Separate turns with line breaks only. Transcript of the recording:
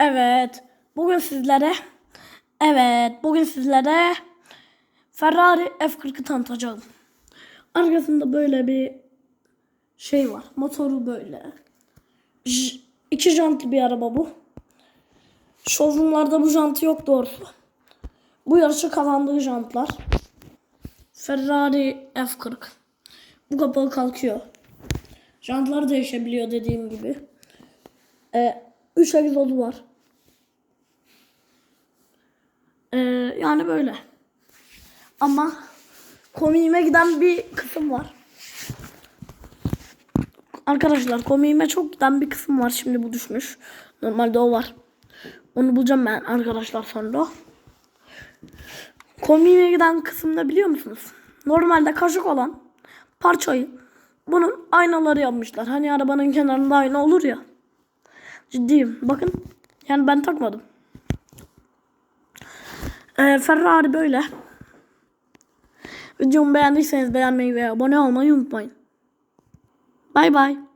Evet. Bugün sizlere Evet. Bugün sizlere Ferrari F40'ı tanıtacağım. Arkasında böyle bir şey var. Motoru böyle. J- iki jantlı bir araba bu. Showroomlarda bu jantı yok doğrusu. Bu yarışı kazandığı jantlar. Ferrari F40. Bu kapağı kalkıyor. Jantlar değişebiliyor dediğim gibi. Ee, 3 egzozu var. Ee, yani böyle. Ama komiğime giden bir kısım var. Arkadaşlar komiğime çok giden bir kısım var. Şimdi bu düşmüş. Normalde o var. Onu bulacağım ben arkadaşlar sonra. Komiğime giden kısımda biliyor musunuz? Normalde kaşık olan parçayı bunun aynaları yapmışlar. Hani arabanın kenarında ayna olur ya. Ciddiyim. Bakın. Yani ben takmadım. Ee, Ferrari böyle. Videomu beğendiyseniz beğenmeyi ve abone olmayı unutmayın. Bay bay.